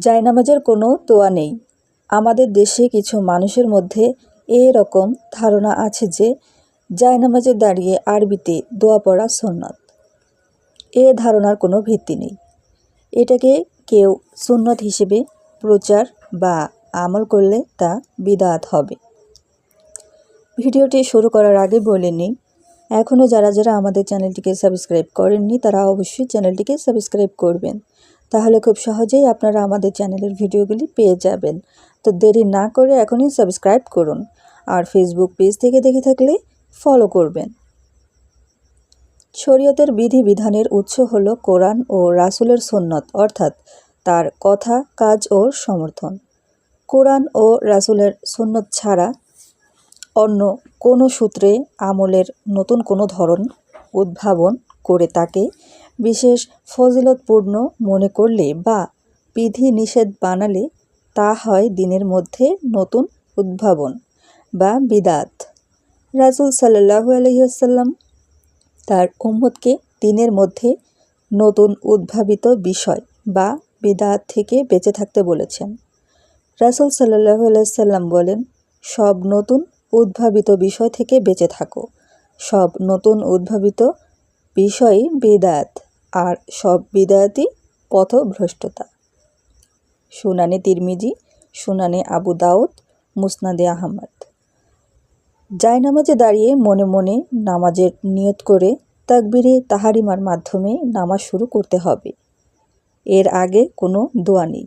জায়নামাজের কোনো তোয়া নেই। আমাদের দেশে কিছু মানুষের মধ্যে এরকম ধারণা আছে যে, জায়নামাজে দাঁড়িয়ে আরবিতে দোয়া পড়া সুন্নত। এ ধারণার কোনো ভিত্তি নেই। এটাকে কেউ সুন্নত হিসেবে প্রচার বা আমল করলে তা বিদাত হবে। ভিডিওটি শুরু করার আগে বলে নিই এখনও যারা যারা আমাদের চ্যানেলটিকে সাবস্ক্রাইব করেননি, তারা অবশ্যই চ্যানেলটিকে সাবস্ক্রাইব করবেন। তাহলে খুব সহজেই আপনারা আমাদের চ্যানেলের ভিডিওগুলি পেয়ে যাবেন। তো দেরি না করে এখনই সাবস্ক্রাইব করুন আর ফেসবুক পেজ থেকে দেখে থাকলে ফলো করবেন। শরীয়তের বিধি বিধানের উৎস হল কোরআন ও রাসুলের সন্ন্যত অর্থাৎ তার কথা, কাজ ও সমর্থন। কোরআন ও রাসুলের সন্ন্যত ছাড়া অন্য কোনো সূত্রে আমলের নতুন কোনো ধরন উদ্ভাবন করে তাকে বিশেষ ফজিলতপূর্ণ মনে করলে বা বিধি নিষেধ বানালে তা হয় দিনের মধ্যে নতুন উদ্ভাবন বা বিদাত। রাসুল সাল্লাহু আলহিহাসাল্লাম তার উম্মতকে দিনের মধ্যে নতুন উদ্ভাবিত বিষয় বা বিদাত থেকে বেঁচে থাকতে বলেছেন। রাসুল সাল্লাহু আলাইসাল্লাম বলেন, সব নতুন উদ্ভাবিত বিষয় থেকে বেঁচে থাকো, সব নতুন উদ্ভাবিত বিষয়ই বেদাত। আর সব বিদায়াতই পথভ্রষ্টতা। সুনানে তিরমিজি সুনানে আবু দাউদ, মুসনাদে আহমদ। জায়নামাজে দাঁড়িয়ে মনে মনে নামাজের নিয়ত করে তাকবিরে তাহারিমার মাধ্যমে নামাজ শুরু করতে হবে। এর আগে কোনো দোয়া নেই।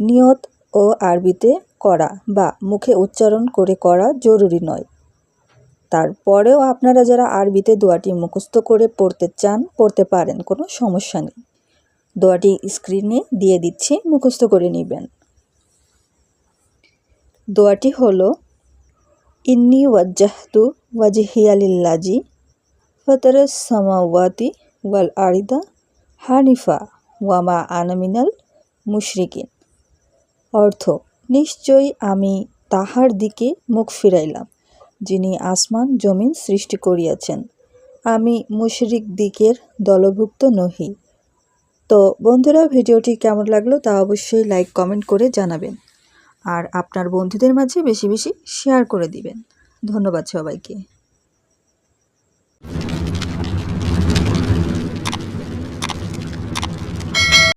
নিয়ত ও আরবিতে করা বা মুখে উচ্চারণ করে করা জরুরি নয়। তারপরেও আপনারা যারা আরবিতে দোয়াটি মুখস্থ করে পড়তে চান, পড়তে পারেন, কোনো সমস্যা নেই। দোয়াটি স্ক্রিনে দিয়ে দিচ্ছি, মুখস্থ করে নেবেন। দোয়াটি হলো, ইন্নি ওয়াজ্জাহতু ওয়াজহিয়ালিল্লাজি ফতরস সামাওয়াতি ওয়াল আরিদা হানিফা ওয়ামা আনামিনাল মুশরিকিন। অর্থ, নিশ্চয়ই আমি তাহার দিকে মুখ ফিরাইলাম। যিনি আসমান জমিন সৃষ্টি করিয়াছেন। আমি মুশরিক দিকের দলভুক্ত নহি। তো বন্ধুরা, ভিডিওটি কেমন লাগল তা অবশ্যই লাইক কমেন্ট করে জানাবেন। আর আপনার বন্ধুদের মাঝে বেশি বেশি শেয়ার করে দিবেন। ধন্যবাদ সবাইকে।